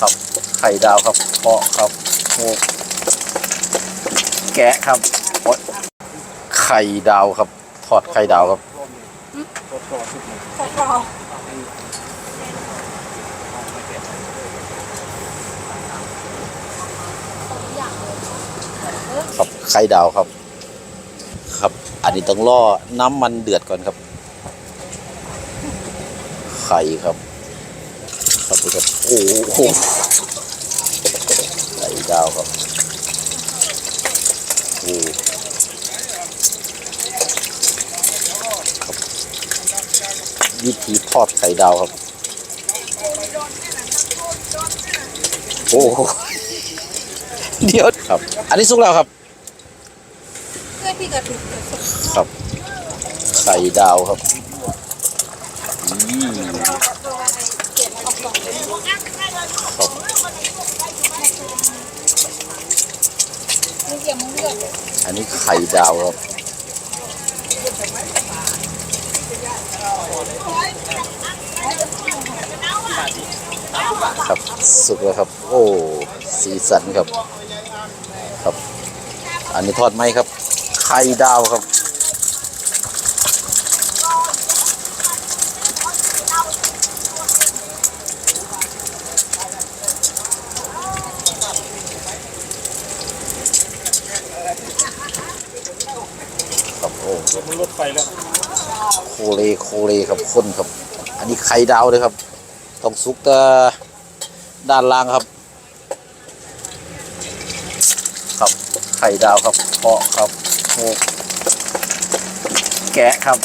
ครับ ไข่ดาวครับเพาะครับโอ้แกะครับโอ๊ยไข่ดาวครับ ทอดไข่ดาวครับกรอบครับไข่ดาวครับ ครับ อันนี้ต้องล่อน้ำมันเดือดก่อนครับ ไข่ครับ ครับดูครับโอ้โหไข่ดาวครับโอ้ครับวิธีทอดไข่ดาวครับ โอ้โหเดี๋ยวครับ อันนี้สุกแล้วครับเพื่อที่จะถูกเกิดสุขครับไข่ดาวครับอืม เก็บออกก่อน ครับ มึงเกี่ยวมึงเลื อันนี้ไข่ดาวครับครับสุกแล้วครับ โอ้สีสันครับ ครับ อันนี้ทอดไหมครับ ไข่ดาวครับ รับโอ้มันลดไฟแล้วโคเลโคเลครับข้นครับ อันนี้ไข่ดาวเลยครับ ต้องซุกแต่ด้านล่างครับ ครับไข่ดาวครับเพาะครับโอแกะครับ